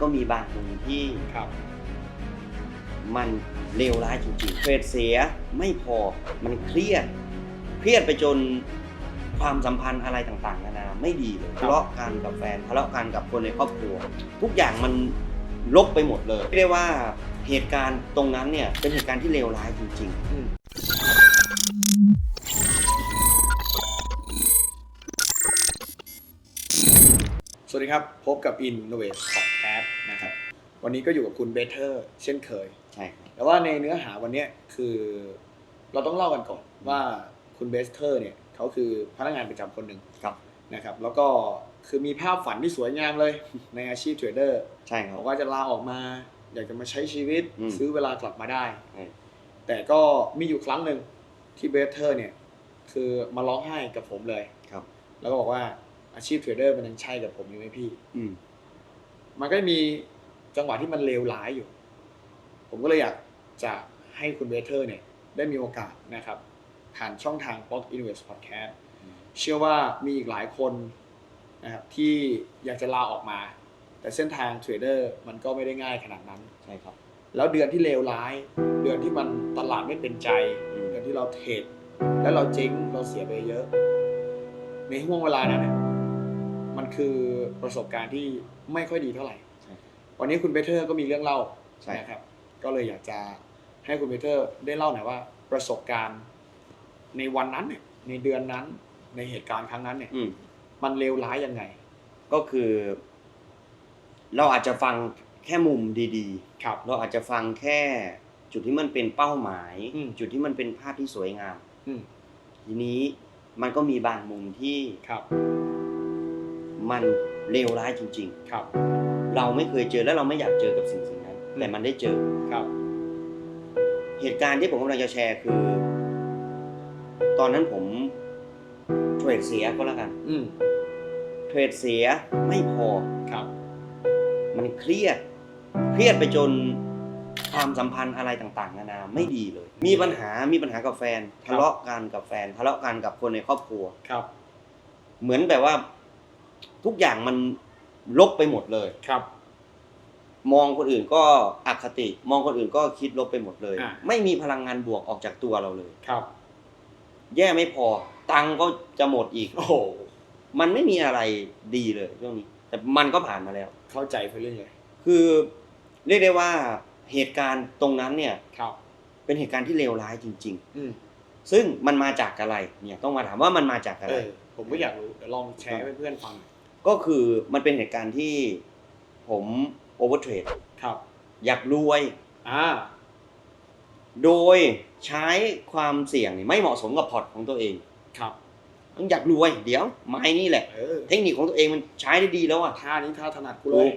ก็มีบางมุมที่ครับ มันเลวร้ายจริงๆเทรดเสียไม่พอมันเครียด เครียดไปจนความสัมพันธ์อะไรต่างๆนานาไม่ดีเลยครับทะเลาะกันกับแฟนทะเลาะกันกับคนในครอบครัว ทุกอย่างมันลบไปหมดเลยเรียกได้ว่าเหตุการณ์ตรงนั้นเนี่ยเป็นเหตุการณ์ที่เลวร้ายจริงๆอืมสวัสดีครับ พบกับ Innovate Podcast นะครับวันนี้ก็อยู่กับคุณเบเ t อร์เช่นเคย ใช่ครับแต่ว่าในเนื้อหาวันเนี้ยคือเราต้องเล่ากันก่อนว่าคุณเบสเทอร์เนี่ยเขาคือพนักงานประจำคนหนึ่งครับนะครับ แล้วก็คือมีภาพฝันที่สวยงามเลยในอาชีพเทรดเดอร์ใช่ครับบอกว่าจะลาออกมา อยากจะมาใช้ชีวิตอืม ซื้อเวลากลับมาได้ ใช่แต่ก็มีอยู่ครั้งหนึ่งที่เบสเทอร์เนี่ยคือมาร้องไห้กับผมเลย ครับ แล้วก็บอกว่าอาชีพเทรดเดอร์มันยังใช่กับผมอยู่ไหมพี่ อืม มันก็มีจังหวะที่มันเลวร้ายอยู่ ผมก็เลยอยากจะให้คุณเบเทอร์เนี่ยได้มีโอกาสนะครับ ผ่านช่องทาง b l o g Invest Podcast เชื่อว่ามีอีกหลายคนนะครับที่อยากจะลาออกมา แต่เส้นทางเทรดเดอร์มันก็ไม่ได้ง่ายขนาดนั้น ใช่ครับ แล้วเดือนที่เลวร้าย เดือนที่มันตลาดไม่เป็นใจอืมเดือนที่เราเทรดแล้วเราเจ๊งเราเสียไปเยอะ ในห่วงเวลานั้นน่ะมันคือประสบการณ์ที่ ไม่ค่อยดีเท่าไหร่ ใช่ครับ วันนี้คุณเบเทอร์ก็มีเรื่องเล่าใช่ นะครับ ก็เลยอยากจะให้คุณเบเทอร์ได้เล่าหน่อยว่าประสบการณ์ในวันนั้นเนี่ยในเดือนนั้นในเหตุการณ์ครั้งนั้นเนี่ยอืม มันเลวร้ายยังไงก็คือ เราอาจจะฟังแค่มุมดีครับ ๆ เราอาจจะฟังแค่จุดที่มันเป็นเป้าหมาย อืม จุดที่มันเป็นภาพที่สวยงาม อืมทีนี้มันก็มีบางมุมที่ครับ มัน เลวร้ายจริง ครับ ๆ เราไม่เคยเจอและเราไม่อยากเจอกับสิ่งสิ่งนั้นอืมแต่มันได้เจอ ครับ เหตุการณ์ที่ผมกำลังจะแชร์คือ ตอนนั้นผมเทรดเสียก็แล้วกัน อืมเทรดเสียไม่พอ ครับ มันเครียด เครียดไปจนความสัมพันธ์อะไรต่างๆนานาไม่ดีเลย มีปัญหา มีปัญหากับแฟนครับทะเลาะกันกับแฟน ทะเลาะกันกับคนในครอบครัว ครับ เหมือนแบบว่า ทุกอย่างมันลบไปหมดเลย ครับ มองคนอื่นก็อคติ มองคนอื่นก็คิดลบไปหมดเลย อะ ไม่มีพลังงานบวกออกจากตัวเราเลย ครับ แย่ไม่พอ ตังค์ก็จะหมดอีก โอ้โห มันไม่มีอะไรดีเลยเรื่องนี้ แต่มันก็ผ่านมาแล้ว เข้าใจไปเรื่อยเลยคือเรียกได้ว่าเหตุการณ์ตรงนั้นเนี่ย ครับ เป็นเหตุการณ์ที่เลวร้ายจริง อืมๆ ซึ่งมันมาจากอะไร เนี่ยต้องมาถามว่ามันมาจากอะเอไร อผมก็อยากรู้ เดี๋ยวลองแชร์ให้เพื่อนๆฟังหน่อย ก็คือมันเป็นเหตุการณ์ที่ผมโอเวอร์เทรดครับ อยากรวย อ่า โดยใช้ความเสี่ยงนี่ไม่เหมาะสมกับพอร์ตของตัวเองครับต้องอยากรวย เดี๋ยวไม้นี่แหละ เออเทคนิคของตัวเองมันใช้ได้ดีแล้วอะ ท่านี้ท่าถนัดกูเลย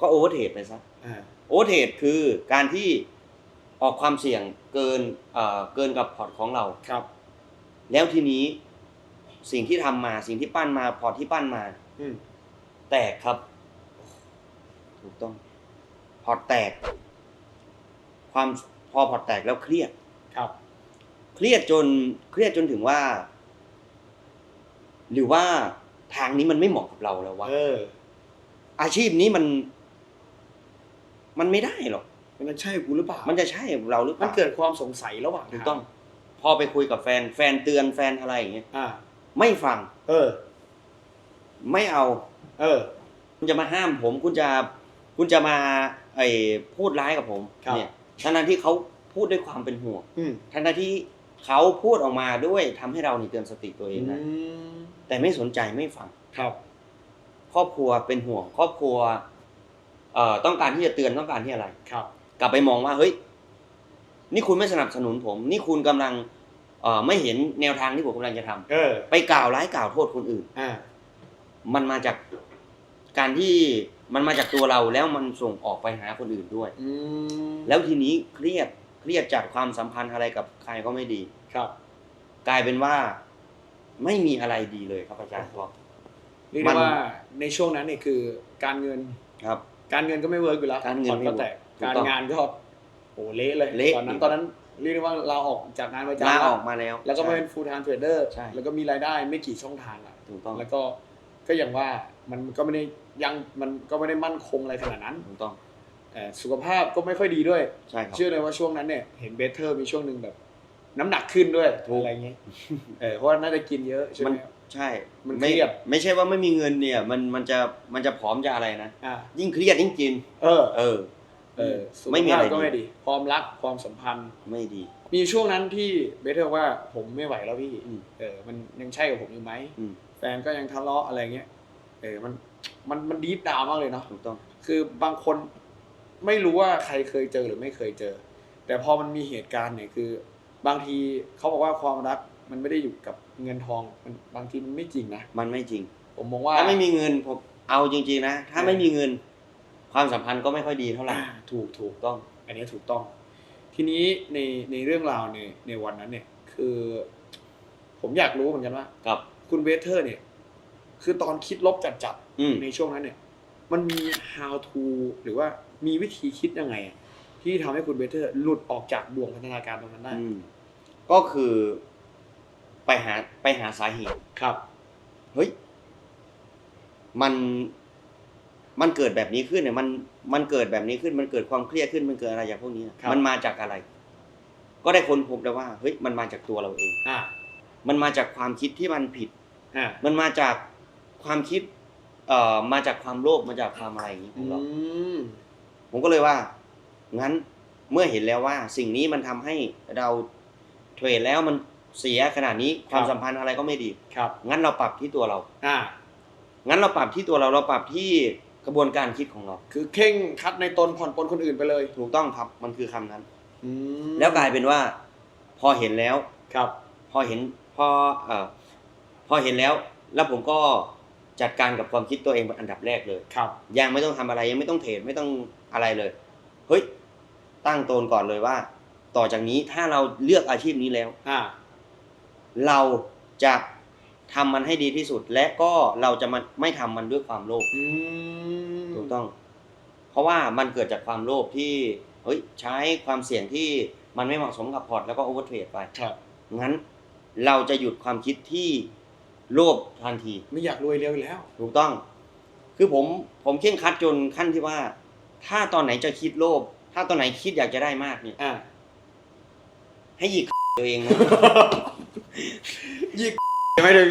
ก็โอเวอร์เทรดไปซะ อ่า โอเวอร์เทรดคือการที่ออกความเสี่ยงเกินเอ่อเกินกับพอร์ตของเรา ครับ แล้วทีนี้สิ่งที่ทำมาสิ่งที่ปั้นมาพอร์ตที่ปั้นมา อืมแตกครับ ถูกต้อง พอร์ตแตก ความพอพอร์ตแตกแล้วเครียด ครับ เครียดจน เครียดจนถึงว่า หรือว่าทางนี้มันไม่เหมาะกับเราแล้ววะเออ อาชีพนี้มัน มันไม่ได้หรอก มันจะใช่กูหรือเปล่ามันจะใช่กับเราหรือเปมันล่าเกิดความสงสัยระหว่างถูกทาต้อง พอไปคุยกับแฟน แฟนเตือนแฟนอะไรอย่างเงี้ย อ่า ไม่ฟัง เออ ไม่เอา เออ คุณจะมาห้ามผม คุณจะคุณจะมาไอ้พูดร้ายกับผมครับ เนี่ยทั้งนั้นที่เขาพูดด้วยความเป็นห่วงอืมทั้งนั้นที่เขาพูดออกมาด้วยทำให้เรานี่เตือนสติตัวเองนะอืมแต่ไม่สนใจไม่ฟัง ครับ ครอบครัวเป็นห่วง ครอบครัวเอ่อต้องการที่จะเตือนต้องการที่อะไร ครับ กลับไปมองว่าเฮ้ยนี่คุณไม่สนับสนุนผม นี่คุณกำลังเอ่อไม่เห็นแนวทางที่ผมกำลังจะทำเออ ไปกล่าวร้ายกล่าวโทษคนอื่น อ่า มันมาจากการที่มันมาจากตัวเราแล้วมันส่งออกไปหาคนอื่นด้วย อืมแล้วทีนี้เครียดเครียดจากความสัมพันธ์อะไรกับใครก็ไม่ดี ครับกลายเป็นว่าไม่มีอะไรดีเลยครับอาจารย์ครับ เรียกมัได้นว่าในช่วงนั้นเนี่ยคือการเงิน ครับ การเงินก็ไม่เวิร์กอยู่แล้วการเงินผ่อไม่ก็เวิร์กแตกถูกการต้องงานก็โอ้เละเลยเละ ตอนนั้นดิตอนนั้นเรียกได้ว่าเราออกจากงานประจำลาแล้วออกมาแล้วแล้วก็มาใช่เป็น full time trader ใช่ แล้วก็มีรายได้ไม่กี่ช่องทางอะถูกต้อง แล้วก็ ก็อย่างว่ามันก็ไม่ได้ยังมันก็ไม่ได้มั่นคงอะไรขนาดนั้นถูกต้องเอ่อสุขภาพก็ไม่ค่อยดีด้วย ใช่ครับ เชื่อเลยว่าช่วงนั้นเนี่ยเห็นเบเทอร์มีช่วงหนึ่งแบบ น้ำหนักขึ้นด้วยถูก อะไรเงี้ยเออเพราะว่าน่าจะกินเยอะใช่ไหมัมนใช่มันไม่เครียด ไม่ใช่ว่าไม่มีเงินเนี่ย มันมันจะมันจะผอมจะอะไรนะ อ่ายิ่งเครียดยิ่งกิน เออ เออ เออสุขไม่มีอะไรภาพก็ดีไม่ดี ความรักความสัมพันธ์ ไม่ดี มีช่วงนั้นที่เบเทอร์ว่าผมไม่ไหวแล้วพี่ อืม เออ มันยังใช่กับผมอยู่ไหม อืมแฟ นก็ยังทะเลาะอะไรเงี้ย เออ มัน มัน มันดีฟดาวมากเลยเนาะ ถูกต้อง คือบางคนไม่รู้ว่าใครเคยเจอหรือไม่เคยเจอ แต่พอมันมีเหตุการณ์เนี่ยคือ บางทีเขาบอกว่าความรักมันไม่ได้อยู่กับเงินทอง มันบางทีมันไม่จริงนะ มันไม่จริง ผมมองว่า ถ้าไม่มีเงินผมเอาจริงๆนะ ถ้าเออไม่มีเงิน ความสัมพันธ์ก็ไม่ค่อยดีเท่าไหร่อ่าถูกถูกถูกต้อง อันนี้ถูกต้อง ทีนี้ในในเรื่องราวในในวันนั้นเนี่ย คือ ผมอยากรู้เหมือนกันว่า กับ คุณเวเทอร์เนี่ย คือตอนคิดลบจัดจัดๆอืมในช่วงนั้นเนี่ย มันมี how to หรือว่ามีวิธีคิดยังไงอะที่ทำให้คุณเวเทอร์หลุดออกจากบ่วงพัฒนาการตรงนั้นได้อืมก็คือ ไปหาไปหาสาเหตุ ครับ เฮ้ย มัน มันเกิดแบบนี้ขึ้นเนี่ย มัน มันเกิดแบบนี้ขึ้น มันเกิดความเครียดขึ้น มันเกิดอะไรอย่างพวกนี้ครับ มันมาจากอะไร ก็ได้ค้นพบแล้วว่า เฮ้ย มันมาจากตัวเราเอง อ่า มันมาจากความคิดที่มันผิด อ่ามันมาจากความคิดเอ่อมาจากความโลภมาจากความอะไรอย่างนี้ของเราอืมผมก็เลยว่า งั้นเมื่อเห็นแล้วว่า สิ่งนี้มันทำให้เราเทรดแล้วมันเสียขนาดนี้ความสัมพันธ์อะไรก็ไม่ดี ครับ งั้นเราปรับที่ตัวเรา อ่า งั้นเราปรับที่ตัวเราเราปรับที่กระบวนการคิดของเรา คือเข่งคัดในตนผ่อนปลนคนอื่นไปเลยถูกต้องครับมันคือคำนั้น อืมแล้วกลายเป็นว่า พอเห็นแล้ว ครับ พอเห็น พอเอ่อพอเห็นแล้ว แล้วผมก็จัดการกับความคิดตัวเองเป็นอันดับแรกเลยครับ ยังไม่ต้องทำอะไรยังไม่ต้องเทรดไม่ต้องอะไรเลยเฮ้ยตั้งโตนก่อนเลยว่า ต่อจากนี้ถ้าเราเลือกอาชีพนี้แล้วอ่าเราจะทำมันให้ดีที่สุด และก็เราจะมันไม่ทำมันด้วยความโลภอืมถูกต้อง เพราะว่ามันเกิดจากความโลภที่เฮ้ยใช้ความเสี่ยงที่มันไม่เหมาะสมกับพอร์ตแล้วก็โอเวอร์เทรดไปครับงั้น เราจะหยุดความคิดที่โลภทันที ไม่อยากรวยเร็วอีกแล้ว ถูกต้อง คือผมผมเคร่งครัดจนขั้นที่ว่า ถ้าตอนไหนจะคิดโลภถ้าตอนไหนคิดอยากจะได้มากเนี่ย อ่าให้หยิกตัวเองนะยิกไม่ถึง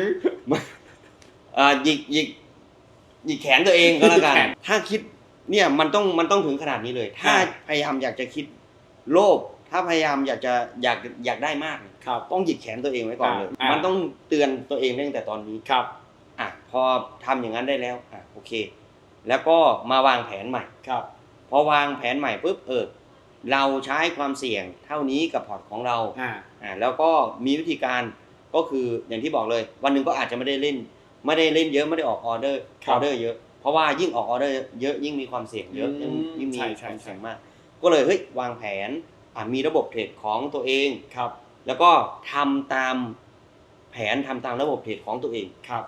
อ่าหยิกหยิกหยิกแขนตัวเองก็แล้วกันหยิกแขน ถ้าคิดเนี่ยมันต้องมันต้องถึงขนาดนี้เลย ถ้าอ่า พยายามอยากจะคิดโลภ ถ้าพยายามอยากจะอยากอยากได้มากเนี่ยครับ ต้องหยิกแขนตัวเองไว้ก่อนเลย อ่ามั มันต้องเตือนตัวเองตั้งแต่ตอนนี้ ครับ อะพอทำอย่างนั้นได้แล้วอะโอเค แล้วก็มาวางแผนใหม่ ครับ พอวางแผนใหม่ปุ๊บเออเราใช้ความเสี่ยงเท่านี้กับพอร์ตของเราอ่า อ่าแล้วก็มีวิธีการก็คืออย่างที่บอกเลย วันหนึ่งก็อาจจะไม่ได้เล่น ไม่ได้เล่นเยอะไม่ได้ออกออเดอร์ครัอบอเดอร์เยอะเพราะว่ายิ่งออกออเดอร์เยอะยิ่งมีความเสี่ยงเยอะอืมยิ่งมีใช่คใช่วามใช่เสี่ยงมาก ก็เลยเฮ้ยวางแผนอ่า มีระบบเทรดของตัวเองครับ แล้วก็ทำตามแผนทำตามระบบเทรดของตัวเองครับ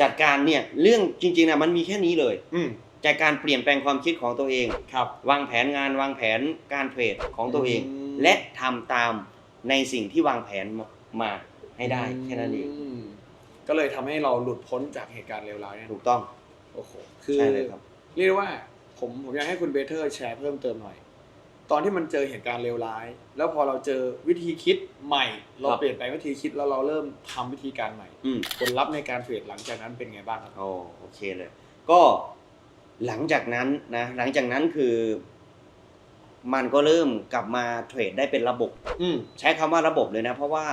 จัดการเนี่ยเรื่องจริงๆนะมันมีแค่นี้เลย อืมจากการเปลี่ยนแปลงความคิดของตัวเองครับ วางแผนงานวางแผนการเทรดของตัวเองอืมและทำตามในสิ่งที่วางแผนมาให้ได้แค่นั้นเองมก็เลยทำให้เราหลุดพ้นจากเหตุการณ์เลวร้ายเนี่ยถูกต้องโอ้โหคือใช่เลยครับเรียกได้ว่าผมผมอยากให้คุณเบเทอร์แชร์เพิ่มเติมหน่อย ตอนที่มันเจอเหตุการณ์เลวร้าย แล้วพอเราเจอวิธีคิดใหม่ เราครับ เปลี่ยนแปลงวิธีคิดแล้วเราเริ่มทำวิธีการใหม่ อืม ผลลัพธ์ในการเทรดหลังจากนั้นเป็นไงบ้างครับ โอ้โอเคเลย ก็หลังจากนั้นนะ หลังจากนั้นคือ มันก็เริ่มกลับมาเทรดได้เป็นระบบ อืม ใช้คำว่าระบบเลยนะ เพราะว่า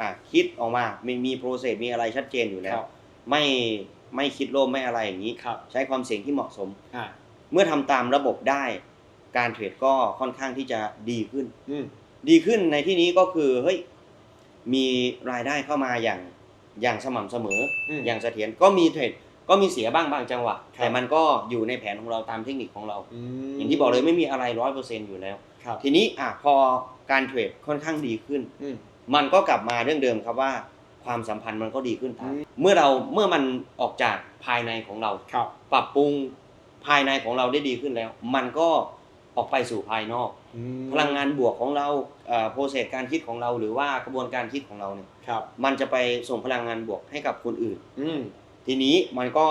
อะคิดออกมามีมีโปรเซสมีอะไรชัดเจนอยู่แล้คว รับ ไม่ไม่คิดโลภไม่อะไรอย่างนี้ ครับ ใช้ความเสี่ยงที่เหมาะสม อ่า เมื่อทำตามระบบได้ การเทรดก็ค่อนข้างที่จะดีขึ้นอืมดีขึ้นในที่นี้ก็คือเฮ้ยมีรายได้เข้ามาอย่างอย่างสม่ำเสมออืมอย่างเสถียรก็มีเทรดก็มีเสียบ้างบางจังหวะครับแต่มันก็อยู่ในแผนของเราตามเทคนิคของเราอืมอย่างที่บอกเลยไม่มีอะไรร้อยเปอร์เซ็นอยู่แล้วครับทีนี้อะพอการเทรดค่อนข้างดีขึ้นอืมมันก็กลับมาเรื่องเดิมครับว่า ความสัมพันธ์มันก็ดีขึ้นตามอืมเมื่อเราเมื่อมันออกจากภายในของเราครับปรับปรุงภายในของเราได้ดีขึ้นแล้ว มันก็ ออกไปสู่ภายนอกอืมพลังงานบวกของเราโปรเซสการคิดของเรา หรือว่ากระบวนการคิดของเราเนี่ยครับมันจะไปส่งพลังงานบวกให้กับคนอื่น อืมทีนี้มันก็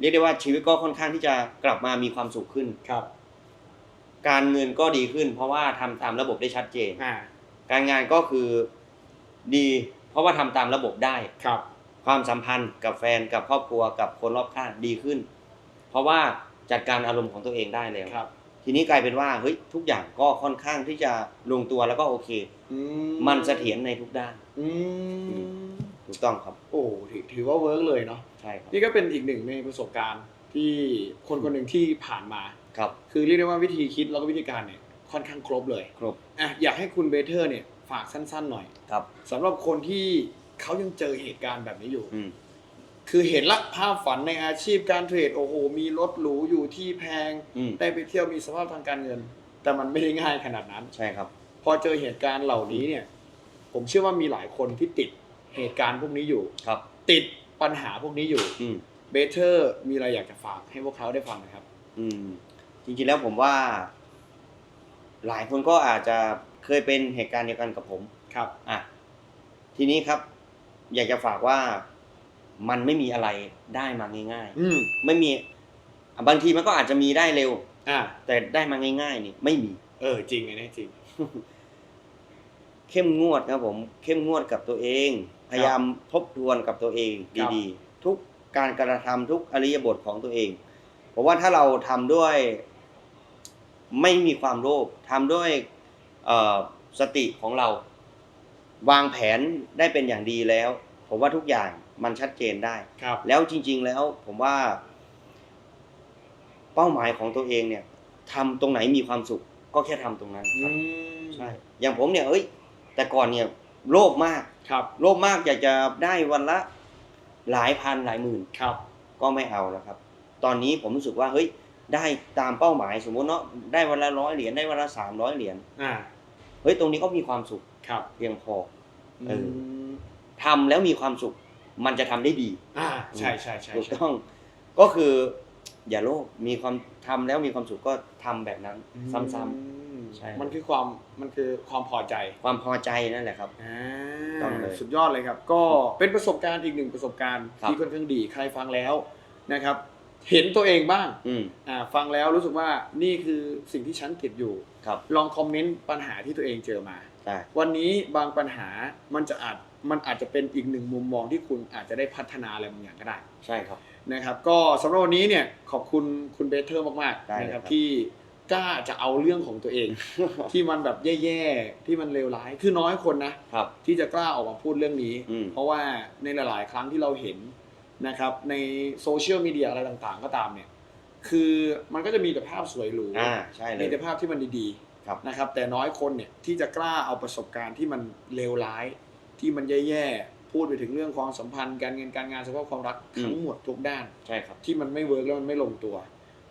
เรียกได้ว่าชีวิตก็ค่อนข้างที่จะกลับมามีความสุขขึ้นครับ การเงินก็ดีขึ้น เพราะว่าทำตามระบบได้ชัดเจนอ่าการงานก็คือดี เพราะว่าทำตามระบบได้ครับ ความสัมพันธ์กับแฟนกับครอบครัวกับคนรอบข้างดีขึ้น เพราะว่าจัดการอารมณ์ของตัวเองได้แล้วครับ ทีนี้กลายเป็นว่าเฮ้ยทุกอย่างก็ค่อนข้างที่จะลงตัวแล้วก็โอเค อืมันเสถียรในทุกด้าน อืมถูกต้องครับโอ้ถือถือว่าเวิร์กเลยเนาะใช่ครับนี่ก็เป็นอีกหนึ่งในประสบการณ์ที่คนคนหนึ่งที่ผ่านมา ครับ คือเรียกได้ว่าวิธีคิดแล้วก็วิธีการเนี่ยค่อนข้างครบเลยครบอะอยากให้คุณเบเทอร์เนี่ยฝากสั้นๆหน่อยครับสำหรับคนที่เขายังเจอเหตุการณ์แบบนี้อยู่ อืม คือเห็นละภาพฝันในอาชีพการเทรดโอ้โห มีรถหรูอยู่ที่แพง อืม ได้ไปเที่ยวมีสภาพทางการเงิน แต่มันไม่ได้ง่ายขนาดนั้น ใช่ครับ พอเจอเหตุการณ์เหล่านี้เนี่ย ผมเชื่อว่ามีหลายคนที่ติดเหตุการณ์พวกนี้อยู่ ครับ ติดปัญหาพวกนี้อยู่อืม เบเทอร์มีอะไรอยากจะฝากให้พวกเขาได้ฟังนะครับ อืมจริงๆแล้วผมว่า หลายคนก็อาจจะเคยเป็นเหตุการณ์เดียวกันกับผม ครับ อะ ทีนี้ครับ อยากจะฝากว่า มันไม่มีอะไรได้มาง่าย อืมๆ ไม่มีอะบางทีมันก็อาจจะมีได้เร็ว อ่าแต่ได้มาง่ายๆนี่ไม่มี เออจริงไงเนี่ยจริง เข้มงวดครับผม เข้มงวดกับตัวเอง พยายามทบทวนกับตัวเองครับ ดีๆ ทุกการกระทำทุกอริยบทของตัวเองผมว่าถ้าเราทำด้วย ไม่มีความโลภทำด้วยเอ่อสติของเรา วางแผนได้เป็นอย่างดีแล้วผมว่าทุกอย่าง มันชัดเจนได้ ครับ แล้วจริง ๆ แล้วผมว่า เป้าหมายของตัวเองเนี่ยทำตรงไหนมีความสุขก็แค่ทำตรงนั้นคอืรับมใช่อย่างผมเนี่ยเอ้ย แต่ก่อนเนี่ยโลภมาก ครับ โลภมากอยากจะได้วันละหลายพันหลายหมื่น ครับ ก็ไม่เอาแล้วครับ ตอนนี้ผมรู้สึกว่าเฮ้ยได้ตามเป้าหมายสมมติเนาะได้วันละร้อยเหรียญได้วันละสามร้อยเหรียญอ่า เฮ้ยตรงนี้ก็มีความสุขครับ เพียงพอ เออ มทำแล้วมีความสุข มันจะทำได้ดี อ่าใช่ใช่ใช่ถูกใช่ต้องก็คือ อย่าโลภมีความทำแล้วมีความสุขก็ทำแบบนั้นซ้ำ อืมใช่ มันคือความมันคือความพอใจๆ ความพอใจนั่นแหละครับ อ่าต้องเลยสุดยอดเลยครับ ก็เป็นประสบการณ์อีกหนึ่งประสบการณ์ครับ ที่ค่อนข้างดีใครฟังแล้วนะครับ เห็นตัวเองบ้างอืมอ่าฟังแล้วรู้สึกว่านี่คือสิ่งที่ฉันติดอยู่ ครับลองคอมเมนต์ปัญหาที่ตัวเองเจอมาใช่วันนี้บางปัญหามันจะอาจ มันอาจจะเป็นอีกหนึ่งมุมมองที่คุณอาจจะได้พัฒนาอะไรบางอย่างก็ได้ ใช่ครับนะครับก็สำหรับวันนี้เนี่ยขอบคุณคุณเบเทอร์มากได้ๆเลยนะครับครับที่กล้าจะเอาเรื่องของตัวเอง ที่มันแบบแย่ๆที่มันเลวร้ายคือน้อยคนนะครับที่จะกล้าออกมาพูดเรื่องนี้อืมเพราะว่าในหลาย ๆ ครั้งที่เราเห็นนะครับในโซเชียลมีเดียอะไรต่างๆ ก็ตามเนี่ยคือมันก็จะมีแต่ภาพสวยหรูอ่าใช่เลมียแต่ภาพที่มันดีครับๆนะครับแต่น้อยคนเนี่ยที่จะกล้าเอาประสบการณ์ที่มันเลวร้าย ที่มันแย่ๆพูดไปถึงเรื่องความสัมพันธ์การเงินการงานสภาพความรักทั้งหมดทุกด้าน ใช่ครับ ที่มันไม่เวิร์กแล้วมันไม่ลงตัว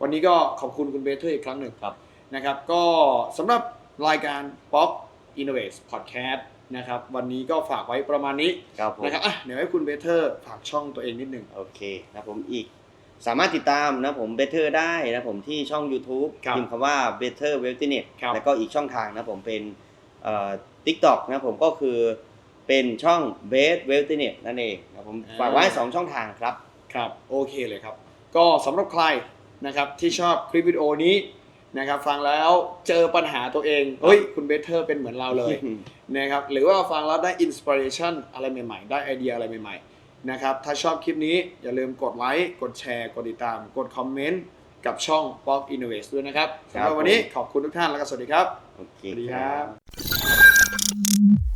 วันนี้ก็ขอบคุณคุณเบเทอร์อีกครั้งหนึ่งครับนะครับ ก็สำหรับรายการ Pop Innovate Podcast นะครับ วันนี้ก็ฝากไว้ประมาณนี้ครับผมนะครับอะเดี๋ยวให้คุณเบเทอร์ฝากช่องตัวเองนิดหนึ่งโอเคนะผมอีก สามารถติดตามนะผม Better ได้นะผมที่ช่อง YouTube ครับพิมพ์คำว่า Better w e l t h n e t ครับ แล้วก็อีกช่องทางนะผมเป็นเอ่อ TikTok นะผมก็คือ เป็นช่อง Best w e l t h n e t นั่นเองนะผมฝากไว้2ช่องทางครับครับโอเคเลยครับ ก็สำหรับใครนะครับที่ชอบคลิปวิดีโอนี้นะครับฟังแล้วเจอปัญหาตัวเองเฮ้ยคุณเบเทอร์เป็นเหมือนเราเลยนะครับหรือว่าฟังแล้วได้อินสปิเรชันอะไรใหม่ๆ ได้ไอเดียอะไรใหม่ๆนะครับถ้าชอบคลิปนี้อย่าลืมกดไลค์กดแชร์ กดติดตาม กดคอมเมนต์กับช่อง b o x Innovate ด้วยนะครับครับสำหรับวันนี้ผมขอบคุณทุกท่านแล้วก็สวัสดีครับ โอเคสวัสดีคครัรับบ